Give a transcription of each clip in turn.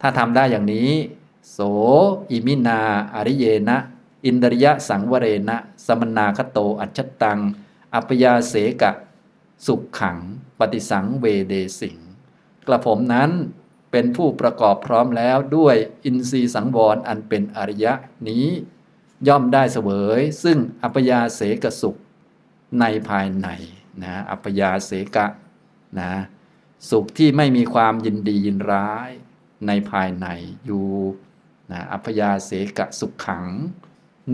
ถ้าทำได้อย่างนี้ โสอิมินา อริเยนะ อินดริยะสังวเรนะ สมนาคโต อัจฉตัง อัปยาเสกะ สุขขัง ปฏิสังเวเดสิง กระผมนั้นเป็นผู้ประกอบพร้อมแล้วด้วยอินทรีสังวรอันเป็นอริยะนี้ ย่อมได้เสวย ซึ่งอัปยาเสกสุข ในภายในนะอัปยาเสกะนะสุขที่ไม่มีความยินดียินร้าย ในภายในอยู่นะอัปยาเสกะสุขขัง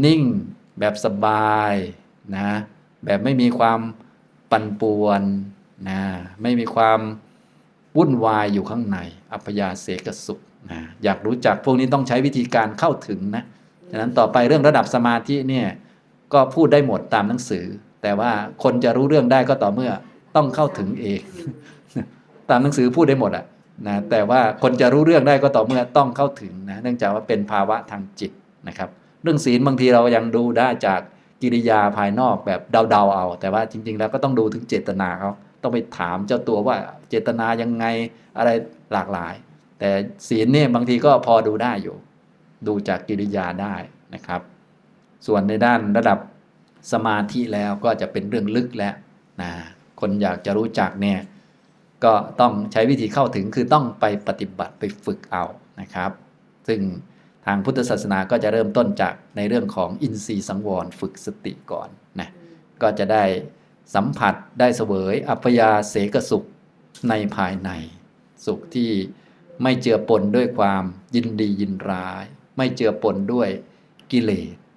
นิ่งแบบสบายนะแบบไม่มีความปั่นป่วนนะไม่มีความวุ่นวายอยู่ข้างใน อัปยาเสกสุขนะอยากรู้จักพวกนี้ต้องใช้วิธีการเข้าถึงนะฉะนั้นต่อไปเรื่องระดับสมาธิเนี่ยก็พูดได้หมดตามหนังสือ แต่ว่าคนจะรู้เรื่องได้ก็ต่อเมื่อต้องเข้าถึงเอง ตามหนังสือพูดได้หมดอะ นะแต่ว่าคนจะรู้เรื่องได้ก็ต่อเมื่อต้องเข้าถึงนะเนื่องจากว่าเป็นภาวะทางจิตนะครับ เรื่องศีลบางทีเรายังดูได้จากกิริยาภายนอกแบบเดาๆเอา แต่ว่าจริง ๆ แล้วก็ต้องดูถึงเจตนาเขาต้องไปถามเจ้าตัวว่าเจตนายังไงอะไรหลากหลาย แต่ศีลเนี่ยบางทีก็พอดูได้อยู่ ดูจากกิริยาได้นะครับ ส่วนในด้านระดับสมาธิแล้วก็จะเป็นเรื่องลึกแล้วนะคนอยากจะรู้จักเนี่ย ก็ต้องใช้วิธีเข้าถึงคือต้องไปปฏิบัติไปฝึกเอานะครับ ซึ่งทางพุทธศาสนาก็จะเริ่มต้นจากในเรื่องของอินทรีย์สังวรฝึกสติก่อนนะก็จะได้สัมผัสได้เสวยอัปยาเสกสุขในภายใน สุขที่ไม่เจือปนด้วยความยินดียินร้าย ไม่เจือปนด้วยกิเลส